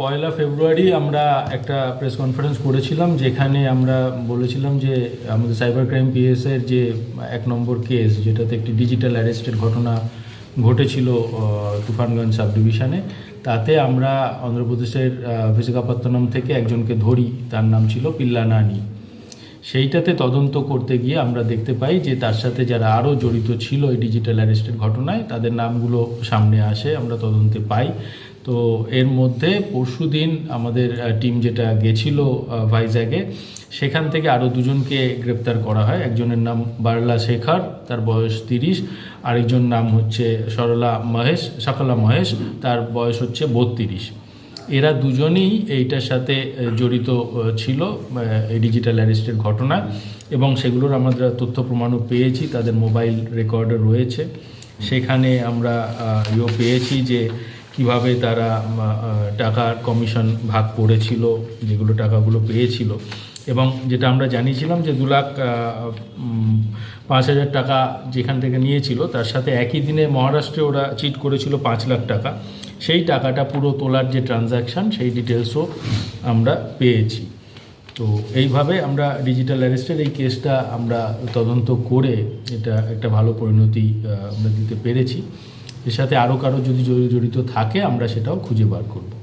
পয়লা ফেব্রুয়ারি আমরা একটা press conference করেছিলাম, যেখানে আমরা বলেছিলাম যে আমাদের সাইবার ক্রাইম পিএসের যে এক নম্বর কেস যেটাতে একটি ডিজিটাল অ্যারেস্টের ঘটনা ঘটেছিল তুফানগঞ্জ সাব ডিভিশনে তাতে আমরা অন্ধ্রপ্রদেশের বিশাখাপত্তনম থেকে একজনকে ধরি, তার নাম ছিল পিল্লা নানি সেইটাতে তদন্ত করতে গিয়ে আমরা দেখতে পাই যে তার সাথে যারা আরও জড়িত ছিল এই ডিজিটাল অ্যারেস্টের ঘটনায়, তাদের নামগুলো সামনে আসে, আমরা তদন্তে পাই। তো এর মধ্যে পরশুদিন আমাদের টিম যেটা গেছিল ভাইজ্যাগে, সেখান থেকে আরও দুজনকে গ্রেপ্তার করা হয়। একজনের নাম বারলা শেখর, তার বয়স তিরিশ। আরেকজন নাম হচ্ছে সরলা মহেশ সকলা মহেশ, তার বয়স হচ্ছে বত্রিশ। এরা দুজনেই এইটার সাথে জড়িত ছিল এই ডিজিটাল অ্যারেস্টের ঘটনা। এবং সেগুলোর আমরা তথ্য প্রমাণও পেয়েছি, তাদের মোবাইল রেকর্ডও রয়েছে। সেখানে আমরা ইও পেয়েছি যে কীভাবে তারা টাকার কমিশন ভাগ করেছিল, যেগুলো টাকাগুলো পেয়েছিল। এবং যেটা আমরা জানিয়েছিলাম যে দু লাখ পাঁচ হাজার টাকা যেখান থেকে নিয়েছিল, তার সাথে একই দিনে মহারাষ্ট্রে ওরা চিট করেছিল পাঁচ লাখ টাকা। সেই টাকাটা পুরো তোলার যে ট্রানজ্যাকশান সেই ডিটেলসও আমরা পেয়েছি। তো এইভাবে আমরা ডিজিটাল অ্যারেস্টের এই কেসটা আমরা তদন্ত করে এটা একটা ভালো পরিণতি আমরা দিতে পেরেছি। এর সাথে আরও কারও যদি জড়িত থাকে আমরা সেটাও খুঁজে বার করব।